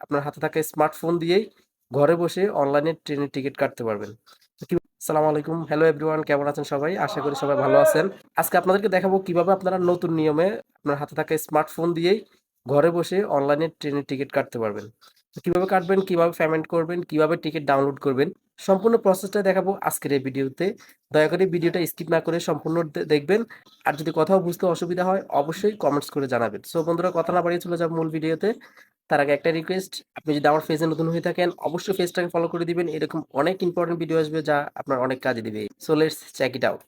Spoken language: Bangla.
আপনার হাতে থাকা স্মার্টফোন দিয়েই ঘরে বসে অনলাইনে ট্রেনের টিকিট কাটতে পারবেন। সালাম আলাইকুম। হ্যালো এভরিওয়ান কেমন আছেন সবাই? আশা করি সবাই ভালো আছেন। আজকে আপনাদেরকে দেখাবো কীভাবে আপনারা নতুন নিয়মে আপনার হাতে থাকা স্মার্টফোন দিয়েই ঘরে বসে অনলাইনে ট্রেনের টিকিট কাটতে পারবেন। কীভাবে কাটবেন, কীভাবে পেমেন্ট করবেন, কীভাবে টিকিট ডাউনলোড করবেন, সম্পূর্ণ প্রসেসটা দেখাবো আজকের এই ভিডিওতে। দয়া করে ভিডিওটা স্কিপ না করে সম্পূর্ণ দেখবেন। আর যদি কোথাও বুঝতে অসুবিধা হয়, অবশ্যই কমেন্টস করে জানাবেন। সো বন্ধুরা, কথা না বাড়িয়ে চলে যাব মূল ভিডিওতে। তার আগে একটা রিকোয়েস্ট আপনি যদি আমার ফেজে নতুন হয়ে থাকেন, অবশ্যই ফেজটাকে ফলো করে দিবেন। এরকম অনেক ইম্পর্টেন্ট ভিডিও আসবে যা আপনার অনেক কাজে দিবে। So let's check it out